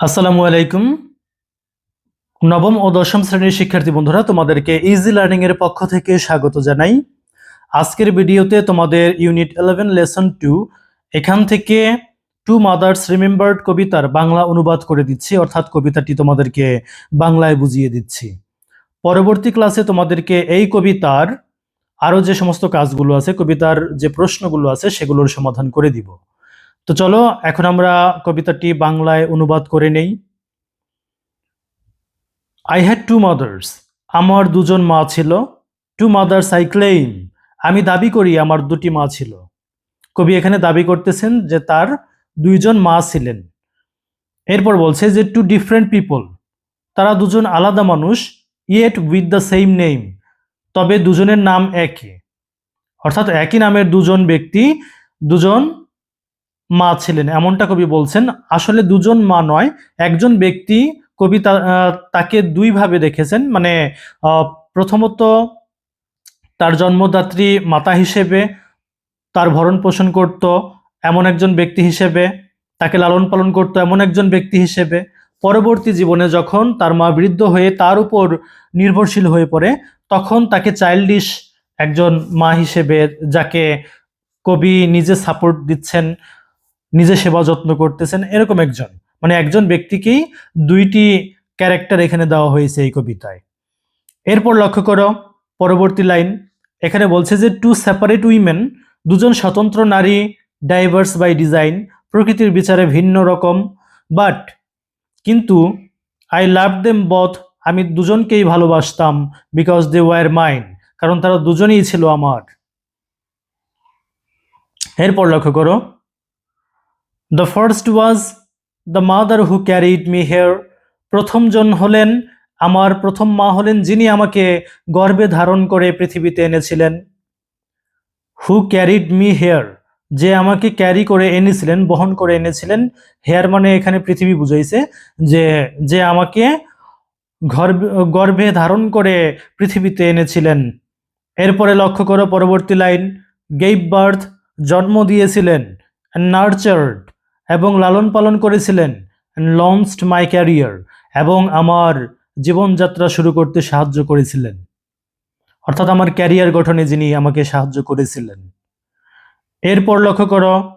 আসসালামু আলাইকুম। নবম ও দশম শ্রেণির শিক্ষার্থী বন্ধুরা, তোমাদেরকে ইজি লার্নিং এর পক্ষ থেকে স্বাগত জানাই। আজকের ভিডিওতে তোমাদের ইউনিট ইলেভেন লেসন টু এখান থেকে টু মাদার্স রিমেম্বার্ড কবিতার বাংলা অনুবাদ করে দিচ্ছি, অর্থাৎ কবিতাটি তোমাদেরকে বাংলায় বুঝিয়ে দিচ্ছি। পরবর্তী ক্লাসে তোমাদেরকে এই কবিতার আরও যে সমস্ত কাজগুলো আছে, কবিতার যে প্রশ্নগুলো আছে, সেগুলোর সমাধান করে দিব। তো চলো, এখন আমরা কবিতাটি বাংলায় অনুবাদ করে নেই। আই হ্যাড টু মাদার্স আমার দুজন মা ছিল। টু মাদার্স আই ক্লেইম আমি দাবি করি আমার দুটি মা ছিল। কবি এখানে দাবি করতেছেন যে তার দুইজন মা ছিলেন। এরপর বলছে যে টু ডিফারেন্ট পিপল তারা দুজন আলাদা মানুষ yet with the same name তবে দুজনের নাম একই। অর্থাৎ একই নামের দুজন ব্যক্তি, দুজন মা ছিলেন। এমনটা কবি বলছেন, আসলে দুজন মা নয়, একজন ব্যক্তি কবি তাকে দুইভাবে দেখেছেন। মানে প্রথমত তার জন্মদাত্রী মাতা হিসেবে তার ভরণ পোষণ করত এমন একজন ব্যক্তি হিসেবে, তাকে লালন পালন করত এমন একজন ব্যক্তি হিসেবে। পরবর্তী জীবনে যখন তার মা বৃদ্ধ হয়ে তার উপর নির্ভরশীল হয়ে পড়ে, তখন তাকে চাইল্ডিশ একজন মা হিসেবে যাকে কবি নিজে সাপোর্ট দিচ্ছেন নিজে সেবা যত্ন করতেছেন এরকম একজন। মানে একজন ব্যক্তিকেই দুইটি ক্যারেক্টার এখানে দেওয়া হয়েছে এই কবিতায়। এরপর লক্ষ্য করো, পরবর্তী লাইন, এখানে বলছে যে টু সেপারেট উইমেন দুজন স্বতন্ত্র নারী ডাইভার্স বাই ডিজাইন প্রকৃতির বিচারে ভিন্ন রকম। বাট কিন্তু আই লাভ দেম বথ আমি দুজনকেই ভালোবাসতাম বিকজ দে ওয়ার মাইন কারণ তারা দুজনেই ছিল আমার। এরপর লক্ষ্য করো the first was the mother who carried me here প্রথমজন হলেন, আমার প্রথম মা হলেন যিনি আমাকে গর্ভে ধারণ করে পৃথিবীতে এনেছিলেন। হু ক্যারিড মি হেয়ার যে আমাকে ক্যারি করে এনেছিলেন, বহন করে এনেছিলেন। হেয়ার মানে এখানে পৃথিবী বুঝাইছে যে যে আমাকে গর্ভে ধারণ করে পৃথিবীতে এনেছিলেন। এরপরে লক্ষ্য করো, পরবর্তী লাইন গেইভ বার্থ জন্ম দিয়েছিলেন নার্চার্ড এবং লালন পালন করেছিলেন লঞ্চড মাই ক্যারিয়ার এবং আমার জীবনযাত্রা শুরু করতে সাহায্য করেছিলেন। অর্থাৎ আমার ক্যারিয়ার গঠনে যিনি আমাকে সাহায্য করেছিলেন। এরপর লক্ষ্য করো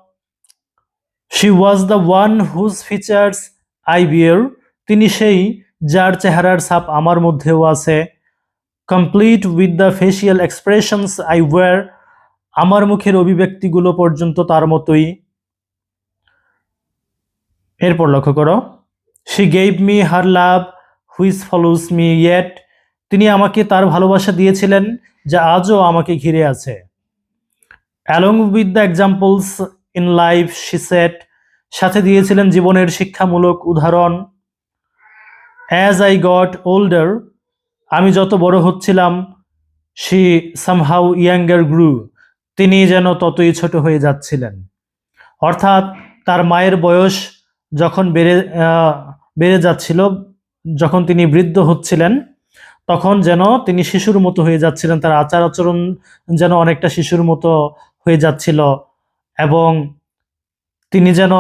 she was the one whose features I bear তিনি সেই যার চেহারার ছাপ আমার মধ্যেও আছে। Complete with the facial expressions I wear আমার মুখের অভিব্যক্তিগুলো পর্যন্ত তার মতোই। এরপর লক্ষ্য করো she gave me her love which follows me yet তিনি আমাকে তার ভালোবাসা দিয়েছিলেন, যা আজও আমাকে ঘিরে আছে। Along with the examples in life she set সাথে দিয়েছিলেন জীবনের শিক্ষামূলক উদাহরণ। অ্যাজ আই গট ওল্ডার আমি যত বড় হচ্ছিলাম শি সামহাউ ইয়াঙ্গার গ্রু তিনি যেন ততই ছোট হয়ে যাচ্ছিলেন। অর্থাৎ তার মায়ের বয়স যখন বেড়ে বেড়ে যাচ্ছিল, যখন তিনি বৃদ্ধ হচ্ছিলেন, তখন যেন তিনি শিশুর মতো হয়ে যাচ্ছিলেন, তার আচার আচরণ যেন অনেকটা শিশুর মতো হয়ে যাচ্ছিল এবং তিনি যেন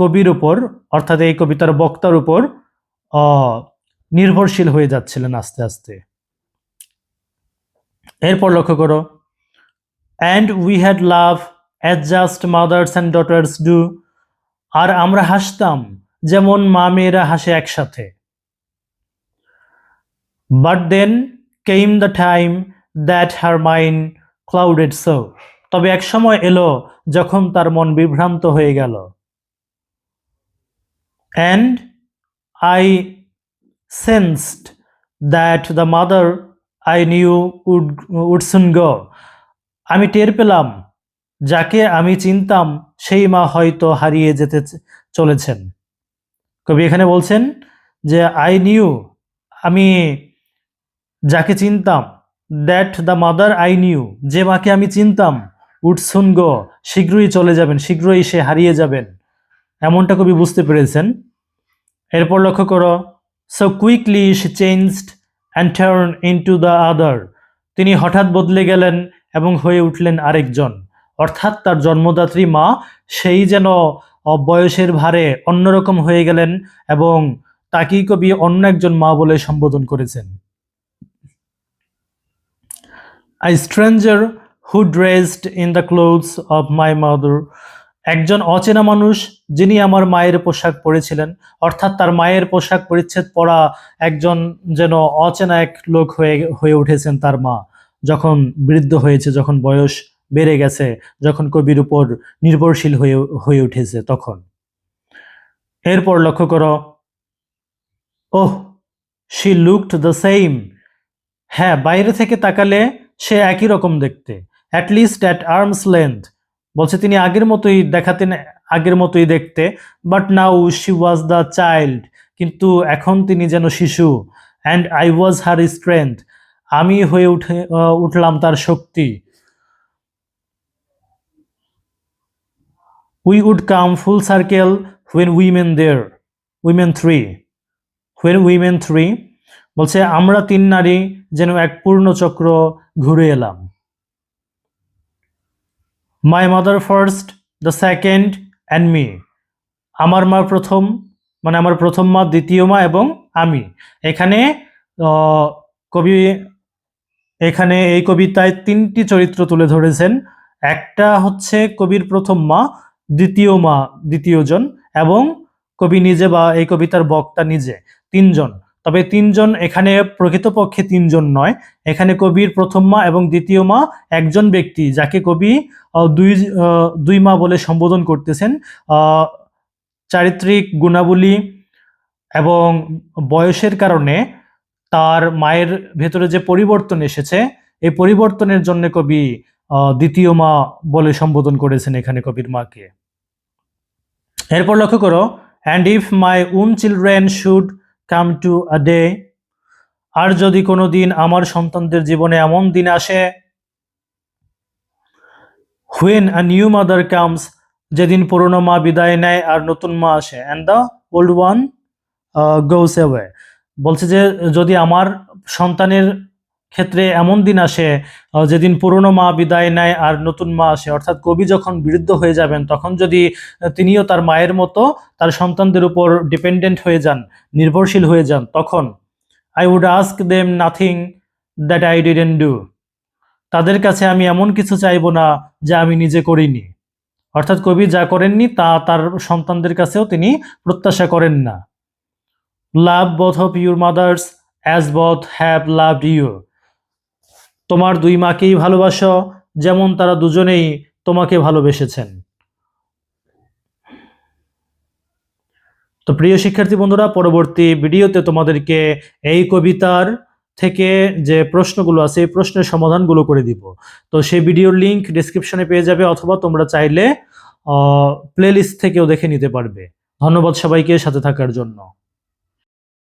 কবির উপর, অর্থাৎ এই কবিতার বক্তার উপর নির্ভরশীল হয়ে যাচ্ছিলেন আস্তে আস্তে। এরপর লক্ষ্য করো and we had love as just mothers and daughters do আর আমরা হাসতাম যেমন মা মেয়েরা হাসে একসাথে। But then came the time that her mind clouded so তবে এক সময় এলো যখন তার মন বিভ্রান্ত হয়ে গেল। And I sensed that the mother I knew would would soon go আমি টের পেলাম, যাকে আমি চিনতাম সেই মা হয়তো হারিয়ে যেতে চলেছেন। কবি এখানে বলছেন যে আই নিউ আমি যাকে চিনতাম that the mother I knew যে মাকে আমি চিনতাম উড সুন গো শীঘ্রই চলে যাবেন, শীঘ্রই সে হারিয়ে যাবেন। এমনটা কবি বুঝতে পেরেছেন। এরপর লক্ষ্য করো so quickly she changed and turn into the other তিনি হঠাৎ বদলে গেলেন এবং হয়ে উঠলেন আরেকজন। অর্থাৎ তার জন্মদাত্রী মা, সেই যেন বয়সের ভারে অন্যরকম হয়ে গেলেন এবং তাকেই কবি অন্য একজন মা বলে সম্বোধন করেছেন। I stranger who dressed in the clothes of my mother একজন অচেনা মানুষ যিনি আমার মায়ের পোশাক পরেছিলেন, অর্থাৎ তার মায়ের পোশাক পরিচ্ছেদ পরা একজন যেন অচেনা এক লোক হয়ে হয়ে উঠেছেন তার মা, যখন বৃদ্ধ হয়েছে, যখন বয়স বেড়ে গেছে যখন কবির উপর নির্ভরশীল হয়ে হয়ে উঠেছে তখন। এরপর লক্ষ্য করো, oh she looked the same হ্যাঁ বাইরে থেকে তাকালে সে একই রকম দেখতে অ্যাটলিস্ট অ্যাট আর্মস লেন্থ বলছে, তিনি আগের মতোই দেখাতেন, আগের মতোই দেখতে but now she was the child কিন্তু এখন তিনি যেন শিশু and I was her strength আমি হয়ে উঠে উঠলাম তার শক্তি। We would come full circle when women there women three when women three বলছে, আমরা তিন নারী যেন এক পূর্ণ চক্র ঘুরে এলাম। My mother first the second and me আমার মা প্রথম মানে আমার প্রথম মা, দ্বিতীয় মা এবং আমি। এখানে কবি, এখানে এই কবিতায় তিনটি চরিত্র তুলে ধরেছেন। একটা হচ্ছে কবির প্রথম মা দ্বিতীয় মা দ্বিতীয়জন এবং কবি নিজে বা এই কবিতার বক্তা নিজে, তিনজন। তবে তিনজন এখানে প্রকৃতপক্ষে তিনজন নয়। এখানে কবির প্রথম মা এবং দ্বিতীয় মা একজন ব্যক্তি, যাকে কবি দুই দুই মা বলে সম্বোধন করতেছেন। চারিত্রিক গুণাবলী এবং বয়সের কারণে তার মায়ের ভেতরে যে পরিবর্তন এসেছে, এই পরিবর্তনের জন্য কবি দ্বিতীয় মা বলে সম্বোধন করেছেন এখানে কবির মাকে। এরপর লক্ষ্য করো and if my own children should come to a day আর যদি কোনো দিন আমার সন্তানদের জীবনে এমন দিন আসে when a new mother comes যেদিন পুরনো মা বিদায় নেয় আর নতুন মা আসে and the old one goes away বলছে যে, যদি আমার সন্তানের ক্ষেত্রে এমন দিন আসে যেদিন পুরনো মা বিদায় নেয় আর নতুন মা আসে। অর্থাৎ কবি যখন বৃদ্ধ হয়ে যাবেন, তখন যদি তিনিও তার মায়ের মতো তার সন্তানদের উপর ডিপেন্ডেন্ট হয়ে যান, নির্ভরশীল হয়ে যান, তখন I would ask them nothing that I didn't do তাদের কাছে আমি এমন কিছু চাইব না যা আমি নিজে করিনি। অর্থাৎ কবি যা করেননি, তা তার সন্তানদের কাছেও তিনি প্রত্যাশা করেন না। Love both of your mothers as both have loved you তোমার দুই মাকেই ভালোবাসো, যেমন তারা দুজনেই তোমাকে ভালোবেসেছেন। তো প্রিয় শিক্ষার্থী বন্ধুরা, পরবর্তী ভিডিওতে তোমাদেরকে এই কবিতার থেকে যে প্রশ্নগুলো আছে, এই প্রশ্নের সমাধানগুলো করে দিব। তো সেই ভিডিওর লিংক ডিসক্রিপশনে পেয়ে যাবে, অথবা তোমরা চাইলে প্লেলিস্ট থেকেও দেখে নিতে পারবে। ধন্যবাদ সবাইকে সাথে থাকার জন্য।